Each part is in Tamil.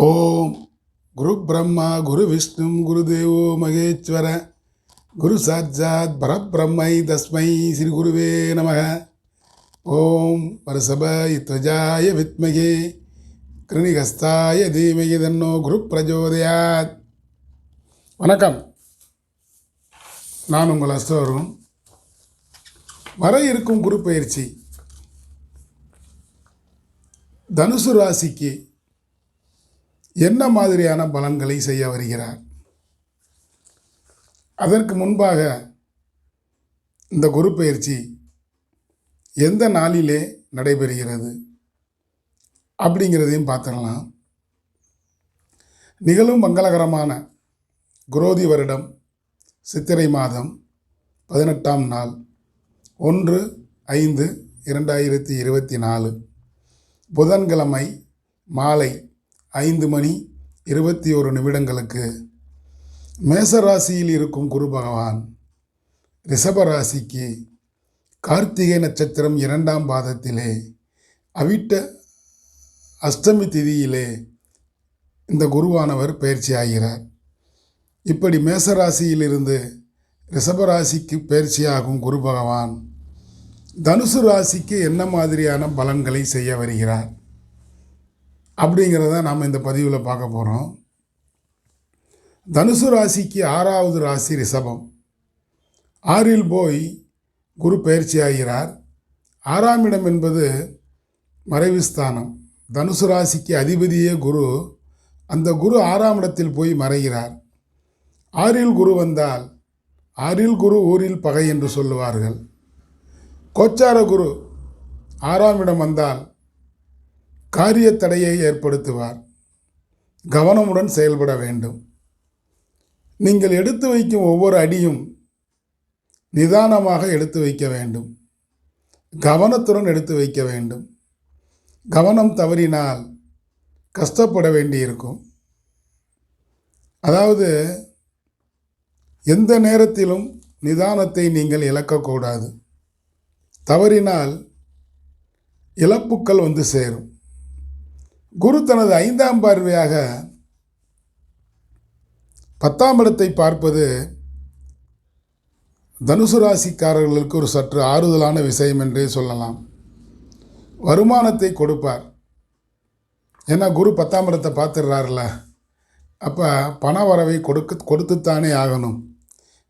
ஓம் குரு பிரம்மா குரு விஷ்ணு குருதேவோ மகேஸ்வர குரு சாட்சாத் பரபிரம்மை தஸ்மை ஸ்ரீ குருவே நமக. ஓம் வருஷபாய துவஜாய வித்மகே கிருணிகஸ்தாய தீமகி தன்னோ குரு பிரஜோதயாத். வணக்கம். நான் உங்கள் அஸ்தோரும். வர இருக்கும் குரு பயிற்சி. தனுசு ராசிக்கு என்ன மாதிரியான பலன்களை செய்ய வருகிறார்? அதற்கு முன்பாக இந்த குரு பயிற்சி எந்த நாளிலே நடைபெறுகிறது அப்படிங்கிறதையும் பார்த்துடலாம். நிகழும் மங்களகரமான குரோதி வருடம் சித்திரை மாதம் பதினெட்டாம் நாள் ஒன்று ஐந்து இரண்டாயிரத்தி இருபத்தி நாலு. புதன்கிழமை மாலை ஐந்து மணி இருபத்தி ஒரு நிமிடங்களுக்கு மேசராசியில் இருக்கும் குரு பகவான் ரிஷபராசிக்கு கார்த்திகை நட்சத்திரம் இரண்டாம் பாதத்திலே அவிட்ட அஷ்டமி திதியிலே இந்த குருவானவர் பயிற்சி ஆகிறார் இப்படி மேசராசியிலிருந்து ரிஷபராசிக்கு பயிற்சியாகும் குரு பகவான் தனுசு ராசிக்கு என்ன மாதிரியான பலன்களை செய்ய வருகிறார்? அப்படிங்கிறத நாம் இந்த பதிவில் பார்க்க போகிறோம் தனுசு ராசிக்கு ஆறாவது ராசி ரிஷபம். ஆறில் போய் குரு பயிற்சி ஆகிறார் ஆறாம் இடம் என்பது மறைவு ஸ்தானம். தனுசு ராசிக்கு அதிபதியே குரு. அந்த குரு ஆறாம் இடத்தில் போய் மறைகிறார். ஆறில் குரு வந்தால் ஆறில் குரு ஊரில் பகை என்று சொல்லுவார்கள். கோச்சார குரு ஆறாம் இடம் வந்தால் காரிய தடையை ஏற்படுத்துவார். கவனமுடன் செயல்பட வேண்டும். நீங்கள் எடுத்து வைக்கும் ஒவ்வொரு அடியும் நிதானமாக எடுத்து வைக்க வேண்டும். கவனத்துடன் எடுத்து வைக்க வேண்டும். கவனம் தவறினால் கஷ்டப்பட வேண்டியிருக்கும். அதாவது எந்த நேரத்திலும் நிதானத்தை நீங்கள் இழக்கக்கூடாது. தவறினால் இழப்புக்கள் வந்து சேரும். குரு தனது ஐந்தாம் பார்வையாக பத்தாம் இடத்தை பார்ப்பது தனுசு ராசிக்காரர்களுக்கு ஒரு சற்று ஆறுதலான விஷயம் என்றே சொல்லலாம். வருமானத்தை கொடுப்பார். ஏன்னா குரு பத்தாம் இடத்தை பார்த்துடுறாருல அப்போ பண வரவை கொடுக்க கொடுத்துத்தானே ஆகணும்.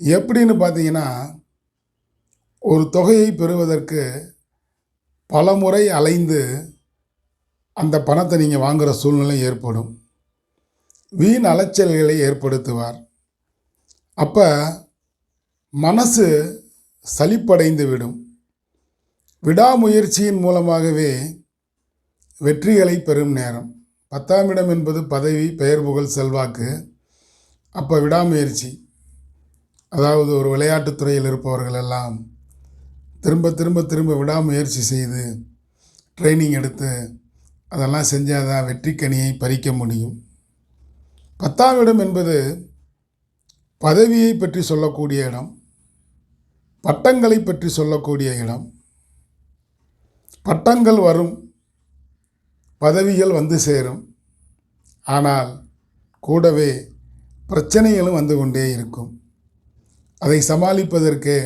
எப்படின்னு பார்த்தீங்கன்னா ஒரு தொகையை பெறுவதற்கு பல முறை அலைந்து அந்த பணத்தை நீங்கள் வாங்குகிற சூழ்நிலை ஏற்படும். வீண் அலைச்சல்களை ஏற்படுத்துவார். அப்போ மனசு சலிப்படைந்து விடும் விடாமுயற்சியின் மூலமாகவே வெற்றிகளை பெறும் நேரம். பத்தாம் இடம் என்பது பதவி பெயர் புகழ் செல்வாக்கு. அப்போ விடாமுயற்சி. அதாவது ஒரு விளையாட்டுத்துறையில் இருப்பவர்கள் எல்லாம் திரும்ப திரும்ப திரும்ப விடாமுயற்சி செய்து ட்ரைனிங் எடுத்து அதெல்லாம் செஞ்சால் தான் வெற்றிக்கனியை பறிக்க முடியும். பத்தாம் இடம் என்பது பதவியை பற்றி சொல்லக்கூடிய இடம் பட்டங்களை பற்றி சொல்லக்கூடிய இடம். பட்டங்கள் வரும் பதவிகள் வந்து சேரும். ஆனால் கூடவே பிரச்சனைகளும் வந்து கொண்டே இருக்கும். அதை சமாளிப்பதற்கு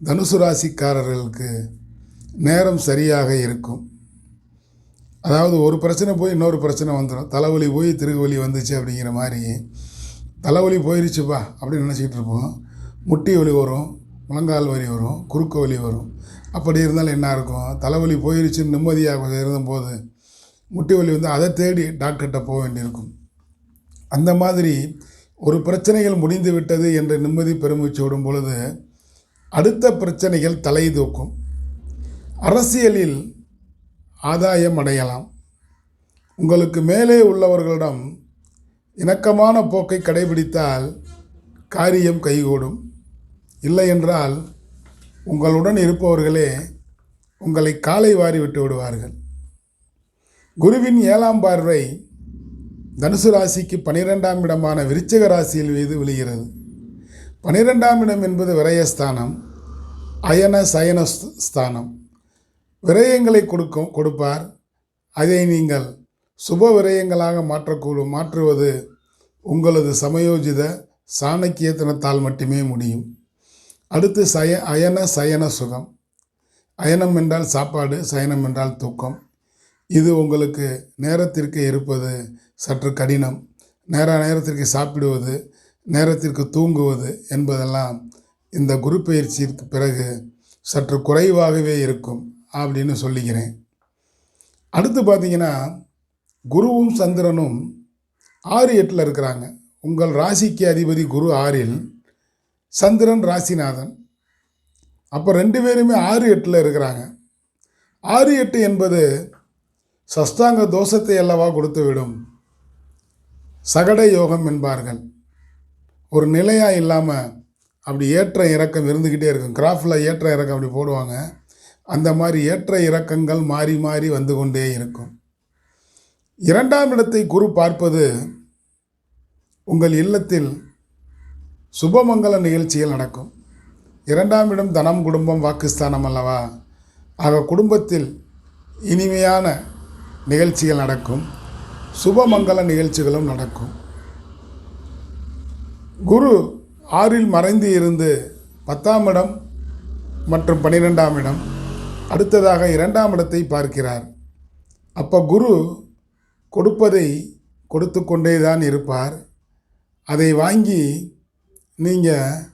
தனுசு ராசிக்காரர்களுக்கு நேரம் சரியாக இருக்கும். அதாவது ஒரு பிரச்சனை போய் இன்னொரு பிரச்சனை வந்துடும் தலைவலி போய் திருகுவலி வந்துச்சு அப்படிங்கிற மாதிரி. தலைவலி போயிருச்சுப்பா அப்படின்னு நினச்சிக்கிட்டு இருப்போம். முட்டி வலி வரும் முழங்கால் வலி வரும் குறுக்கு வலி வரும். அப்படி இருந்தாலும் என்ன இருக்கும்? தலைவலி போயிருச்சுன்னு நிம்மதியாக இருந்தபோது முட்டி வலி வந்து அதை தேடி டாக்டர்கிட்ட போக வேண்டியிருக்கும். அந்த மாதிரி ஒரு பிரச்சனைகள் முடிந்து விட்டது என்ற நிம்மதி பெருமிச்சு விடும் பொழுது அடுத்த பிரச்சனைகள் தலை தூக்கும். அரசியலில் ஆதாயம் அடையலாம் உங்களுக்கு மேலே உள்ளவர்களிடம் இணக்கமான போக்கை கடைபிடித்தால் காரியம் கைகூடும். இல்லை என்றால் உங்களுடன் இருப்பவர்களே உங்களை காலை வாரி விட்டு விடுவார்கள். குருவின் ஏழாம் பார்வை தனுசு ராசிக்கு பனிரெண்டாம் இடமான விருச்சக ராசியில் மீது விழுகிறது. பனிரெண்டாம் இடம் என்பது விரயஸ்தானம் அயன சயன ஸ்தானம். விரயங்களை கொடுக்கும் கொடுப்பார். அதை நீங்கள் சுப விரயங்களாக மாற்றக்கூடும் மாற்றுவது உங்களது சமயோஜித சாணக்கியத்தனத்தால் மட்டுமே முடியும். அடுத்து சய அயன சயன சுகம். அயனம் என்றால் சாப்பாடு சயனம் என்றால் தூக்கம். இது உங்களுக்கு நேரத்திற்கு இருப்பது சற்று கடினம். நேர நேரத்திற்கு சாப்பிடுவது நேரத்திற்கு தூங்குவது என்பதெல்லாம் இந்த குரு பயிற்சிக்கு பிறகு சற்று குறைவாகவே இருக்கும். அப்படின்னு சொல்லிக்கிறேன். அடுத்து பார்த்தீங்கன்னா குருவும் சந்திரனும் ஆறு எட்டில் இருக்கிறாங்க. உங்கள் ராசிக்கு அதிபதி குரு ஆறில் சந்திரன் ராசிநாதன். அப்போ ரெண்டு பேருமே ஆறு எட்டில் இருக்கிறாங்க. ஆறு எட்டு என்பது சஸ்தாங்க தோஷத்தை அல்லவா கொடுத்து விடும் சகட யோகம் என்பார்கள். ஒரு நிலையாக இல்லாமல் அப்படி ஏற்ற இறக்கம் இருந்துக்கிட்டே இருக்கும். கிராஃபில் ஏற்ற இறக்கம் அப்படி போடுவாங்க. அந்த மாதிரி ஏற்ற இறக்கங்கள் மாறி மாறி வந்து கொண்டே இருக்கும். இரண்டாம் இடத்தை குரு பார்ப்பது உங்கள் இல்லத்தில் சுபமங்கல நிகழ்ச்சிகள் நடக்கும். இரண்டாம் இடம் தனம் குடும்பம் வாக்குஸ்தானம் அல்லவா? ஆக குடும்பத்தில் இனிமையான நிகழ்ச்சிகள் நடக்கும். சுபமங்கல நிகழ்ச்சிகளும் நடக்கும். குரு ஆறில் மறைந்து இருந்து பத்தாம் இடம் மற்றும் பன்னிரெண்டாம் இடம். அடுத்ததாக இரண்டாம் இடத்தை பார்க்கிறார். அப்போ குரு கொடுப்பதை கொடுத்து கொண்டே தான் இருப்பார். அதை வாங்கி நீங்கள்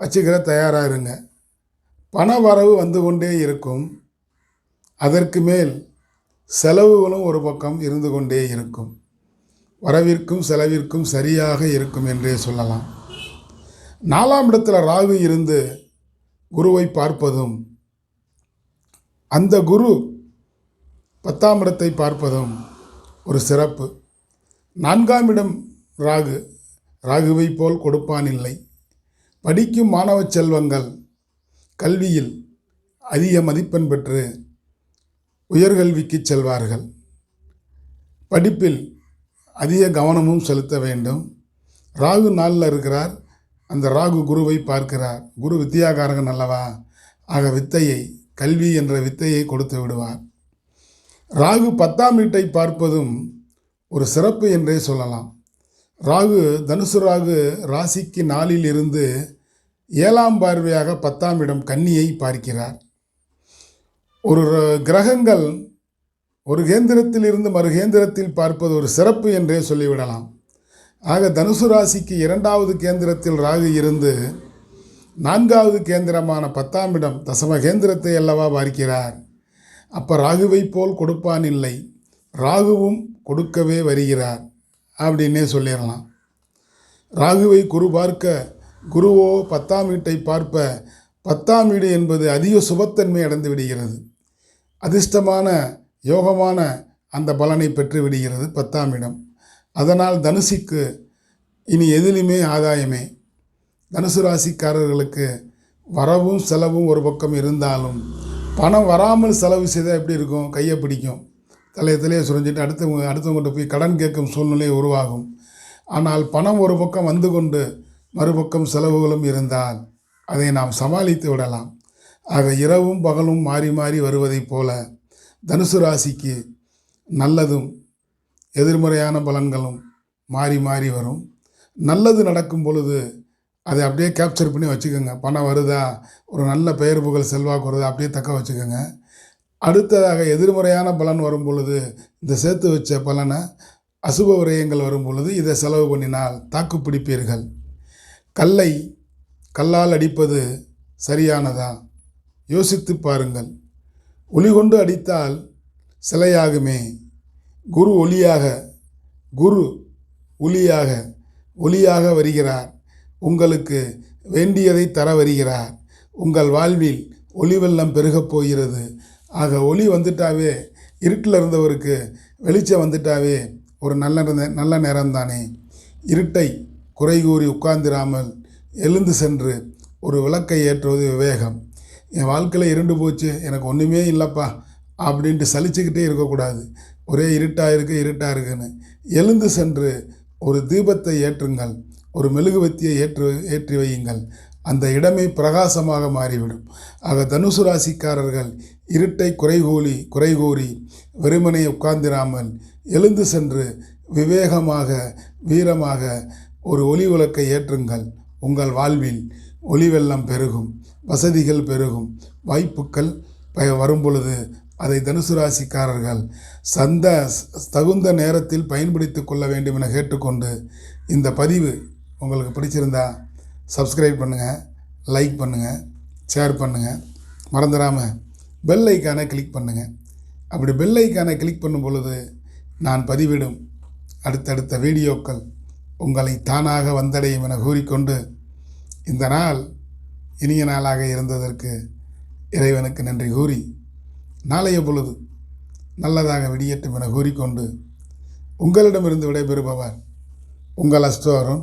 வச்சுக்கிற தயாராக இருங்க. பண வரவு வந்து கொண்டே இருக்கும். அதற்கு மேல் செலவுகளும் ஒரு பக்கம் இருந்து கொண்டே இருக்கும். வரவிற்கும் செலவிற்கும் சரியாக இருக்கும் என்றே சொல்லலாம். நாலாம் இடத்தில் ராகு இருந்து குருவை பார்ப்பதும் அந்த குரு பத்தாம் இடத்தை பார்ப்பதும் ஒரு சிறப்பு. நான்காம் இடம் ராகு. ராகுவை போல் கொடுப்பான் இல்லை. படிக்கும் மாணவ செல்வங்கள் கல்வியில் அதிக மதிப்பெண் பெற்று உயர்கல்விக்கு செல்வார்கள். படிப்பில் அதிக கவனமும் செலுத்த வேண்டும். ராகு நாளில் இருக்கிறார். அந்த ராகு குருவை பார்க்கிறார். குரு வித்தியாகாரகன் அல்லவா? ஆக வித்தையை கல்வி என்ற வித்தையை கொடுத்து விடுவார். ராகு பத்தாம் வீட்டை பார்ப்பதும் ஒரு சிறப்பு என்றே சொல்லலாம். ராகு தனுசு ராகு ராசிக்கு நாளில் இருந்து ஏழாம் பார்வையாக பத்தாம் இடம் கன்னியை பார்க்கிறார். ஒரு கிரகங்கள் ஒரு கேந்திரத்தில் இருந்து மறு கேந்திரத்தில் பார்ப்பது ஒரு சிறப்பு என்றே சொல்லிவிடலாம். ஆக தனுசு ராசிக்கு இரண்டாவது கேந்திரத்தில் ராகு இருந்து நான்காவது கேந்திரமான பத்தாம் இடம் தசமகேந்திரத்தை அல்லவா பார்க்கிறார் அப்போ ராகுவை போல் கொடுப்பான் இல்லை. ராகுவும் கொடுக்கவே வருகிறார். அப்படின்னே சொல்லிடலாம். ராகுவை குரு பார்க்க குருவோ பத்தாம் வீட்டை பார்ப்ப பத்தாம் வீடு என்பது அதிக சுபத்தன்மை அடைந்து விடுகிறது. அதிர்ஷ்டமான யோகமான அந்த பலனை பெற்று விடுகிறது பத்தாம் இடம். அதனால் தனுசிக்கு இனி எதிலுமே ஆதாயமே. தனுசு ராசிக்காரர்களுக்கு வரவும் செலவும் ஒரு பக்கம் இருந்தாலும் பணம் வராமல் செலவு செய்தால் எப்படி இருக்கும்? கையை பிடிக்கும். தலையை தலையை சுரஞ்சிட்டு அடுத்தவங்க அடுத்தவங்கள்ட்ட போய் கடன் கேட்கும் சூழ்நிலை உருவாகும். ஆனால் பணம் ஒரு பக்கம் வந்து கொண்டு மறுபக்கம் செலவுகளும் இருந்தால் அதை நாம் சமாளித்து விடலாம். ஆக இரவும் பகலும் மாறி மாறி வருவதைப் போல தனுசு ராசிக்கு நல்லதும் எதிர்மறையான பலன்களும் மாறி மாறி வரும். நல்லது நடக்கும் பொழுது அதை அப்படியே கேப்சர் பண்ணி வச்சுக்கோங்க. பணம் வருதா? ஒரு நல்ல பெயர் புகழ் செல்வாக்கு வருதா? அப்படியே தக்க வச்சுக்கோங்க. அடுத்ததாக எதிர்மறையான பலன் வரும் பொழுது இந்த சேர்த்து வச்ச பலனை அசுப விரயங்கள் வரும் பொழுது இதை செலவு பண்ணினால் தாக்கு பிடிப்பீர்கள். கல்லை கல்லால் அடிப்பது சரியானதா? யோசித்து பாருங்கள். ஒளி கொண்டு அடித்தால் சிலையாகுமே. குரு ஒளியாக குரு ஒளியாக ஒளியாக வருகிறார். உங்களுக்கு வேண்டியதை தர வருகிறார். உங்கள் வாழ்வில் ஒளி வெள்ளம் பெருகப் போகிறது. ஆக ஒளி வந்துட்டாவே இருட்டில் இருந்தவருக்கு வெளிச்சம் வந்துட்டாவே ஒரு நல்ல நல்ல நல்ல நேரம்தானே. இருட்டை குறை கூறி உட்கார்ந்திராமல் எழுந்து சென்று ஒரு விளக்கை ஏற்றுவது விவேகம். என் வாழ்க்கையில் இருண்டு போச்சு எனக்கு ஒன்றுமே இல்லைப்பா அப்படின்ட்டு சலிச்சுக்கிட்டே இருக்கக்கூடாது. ஒரே இருட்டாக இருக்குது இருட்டாக இருக்குன்னு எழுந்து சென்று ஒரு தீபத்தை ஏற்றுங்கள். ஒரு மெழுகுவத்தியை ஏற்று ஏற்றி வையுங்கள். அந்த இடமே பிரகாசமாக மாறிவிடும். ஆக தனுசு ராசிக்காரர்கள் இருட்டை குறைகூலி குறைகூறி வெறுமனை உட்கார்ந்திராமல் எழுந்து சென்று விவேகமாக வீரமாக ஒரு ஒளி விளக்கை ஏற்றுங்கள். உங்கள் வாழ்வில் ஒளி வெள்ளம் பெருகும் வசதிகள் பெருகும் வாய்ப்புகள் ப- வரும் பொழுது அதை தனுசு ராசிக்காரர்கள் சந்த தகுந்த நேரத்தில் பயன்படுத்தி கொள்ள வேண்டும் என கேட்டுக்கொண்டு இந்த பதிவு உங்களுக்கு பிடிச்சிருந்தா சப்ஸ்கிரைப் பண்ணுங்கள் லைக் பண்ணுங்கள் ஷேர் பண்ணுங்கள் மறந்துடாமல் பெல் ஐக்கானை கிளிக் பண்ணுங்கள் அப்படி பெல் ஐக்கானை கிளிக் பண்ணும் பொழுது நான் பதிவிடும் அடுத்தடுத்த வீடியோக்கள் உங்களை தானாக வந்தடையும் என கூறிக்கொண்டு இந்த நாள் இனிய நாளாக இருந்ததற்கு இறைவனுக்கு நன்றி கூறி நாளைய பொழுது நல்லதாக விடியட்டும் என கூறிக்கொண்டு உங்களிடமிருந்து விடைபெறுபவர் உங்கள் அஸ்தோரும்